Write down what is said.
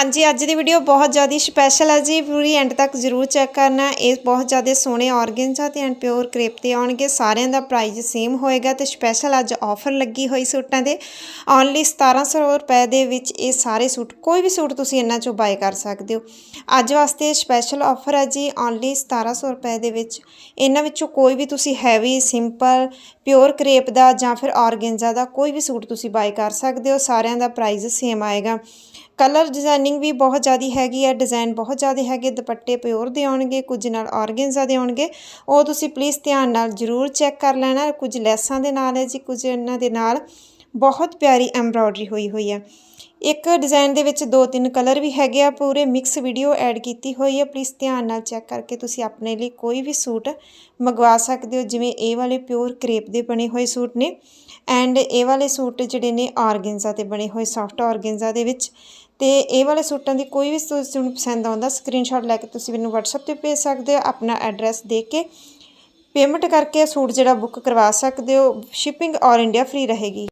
ਹਾਂਜੀ, ਅੱਜ ਦੀ ਵੀਡੀਓ ਬਹੁਤ ਜ਼ਿਆਦਾ ਸਪੈਸ਼ਲ ਹੈ ਜੀ। ਪੂਰੀ ਐਂਡ ਤੱਕ ਜ਼ਰੂਰ ਚੈੱਕ ਕਰਨਾ। ਇਹ ਬਹੁਤ ਜ਼ਿਆਦਾ ਸੋਹਣੇ ਆਰਗਨਜ਼ਾ ਤੇ ਐਂਡ ਪਿਓਰ ਕ੍ਰੇਪ ਤੇ ਆਉਣਗੇ। ਸਾਰਿਆਂ ਦਾ ਪ੍ਰਾਈਸ ਸੇਮ ਹੋਏਗਾ ਤੇ ਸਪੈਸ਼ਲ ਅੱਜ ਆਫਰ ਲੱਗੀ ਹੋਈ ਸੂਟਾਂ ਦੇ। ਓਨਲੀ 1700 ਰੁਪਏ ਦੇ ਵਿੱਚ ਇਹ ਸਾਰੇ ਸੂਟ, ਕੋਈ ਵੀ ਸੂਟ ਤੁਸੀਂ ਇਹਨਾਂ ਚੋਂ ਬਾਏ ਕਰ ਸਕਦੇ ਹੋ। ਅੱਜ ਵਾਸਤੇ ਸਪੈਸ਼ਲ ਆਫਰ ਹੈ ਜੀ। ਓਨਲੀ 1700 ਰੁਪਏ ਦੇ ਵਿੱਚ ਇਹਨਾਂ ਵਿੱਚੋਂ ਕੋਈ ਵੀ ਤੁਸੀਂ ਹੈਵੀ ਸਿੰਪਲ ਪਿਓਰ ਕ੍ਰੇਪ ਦਾ ਜਾਂ ਫਿਰ ਆਰਗਨਜ਼ਾ ਦਾ ਕੋਈ ਵੀ ਸੂਟ ਤੁਸੀਂ ਬਾਏ ਕਰ ਸਕਦੇ ਹੋ। ਸਾਰਿਆਂ ਦਾ ਪ੍ਰਾਈਸ ਸੇਮ ਆਏਗਾ। ਕਲਰ ਡਿਜ਼ਾਈਨਿੰਗ ਵੀ ਬਹੁਤ ਜ਼ਿਆਦਾ ਹੈਗੀ ਹੈ, ਡਿਜ਼ਾਈਨ ਬਹੁਤ ਜ਼ਿਆਦਾ ਹੈਗੇ, ਦੁਪੱਟੇ ਪਿਓਰ ਦੇ ਆਉਣਗੇ, ਕੁਝ ਨਾਲ ਆਰਗੈਂਜ਼ਾ ਦੇ ਆਉਣਗੇ। ਉਹ ਤੁਸੀਂ ਪਲੀਜ਼ ਧਿਆਨ ਨਾਲ ਜ਼ਰੂਰ ਚੈੱਕ ਕਰ ਲੈਣਾ, ਕੁਝ ਲੈਸਾਂ ਦੇ ਨਾਲ ਹੈ ਜੀ, ਕੁਝ ਇਹਨਾਂ ਦੇ ਨਾਲ। ਬਹੁਤ ਪਿਆਰੀ ਐਮਬ੍ਰੋਇਡਰੀ ਹੋਈ ਹੋਈ ਹੈ। ਇੱਕ ਡਿਜ਼ਾਈਨ ਦੇ ਵਿੱਚ ਦੋ ਤਿੰਨ ਕਲਰ ਵੀ ਹੈਗੇ ਆ, ਪੂਰੇ ਮਿਕਸ ਵੀਡੀਓ ਐਡ ਕੀਤੀ ਹੋਈ ਹੈ। ਪਲੀਜ਼ ਧਿਆਨ ਨਾਲ ਚੈੱਕ ਕਰਕੇ ਤੁਸੀਂ ਆਪਣੇ ਲਈ ਕੋਈ ਵੀ ਸੂਟ ਮੰਗਵਾ ਸਕਦੇ ਹੋ, ਜਿਵੇਂ ਇਹ ਵਾਲੇ ਪਿਓਰ ਕ੍ਰੇਪ ਦੇ ਬਣੇ ਹੋਏ ਸੂਟ ਨੇ ਐਂਡ ਇਹ ਵਾਲੇ ਸੂਟ ਜਿਹੜੇ ਨੇ ਆਰਗੈਂਜ਼ਾ ਤੇ ਬਣੇ ਹੋਏ ਸੌਫਟ ਆਰਗੈਂਜ਼ਾ ਦੇ ਵਿੱਚ। ਤੇ ਇਹ ਵਾਲੇ ਸੂਟਾਂ ਦੀ ਕੋਈ ਵੀ ਸੂਟ ਤੁਹਾਨੂੰ ਪਸੰਦ ਆਉਂਦਾ ਸਕਰੀਨਸ਼ਾਟ ਲੈ ਕੇ ਤੁਸੀਂ ਮੈਨੂੰ WhatsApp ਤੇ ਭੇਜ ਸਕਦੇ ਹੋ, ਆਪਣਾ ਐਡਰੈਸ ਦੇ ਕੇ ਪੇਮੈਂਟ ਕਰਕੇ ਸੂਟ ਜਿਹੜਾ ਬੁੱਕ ਕਰਵਾ ਸਕਦੇ ਹੋ ਸ਼ਿਪਿੰਗ ਆਲ ਇੰਡੀਆ ਫ੍ਰੀ ਰਹੇਗੀ।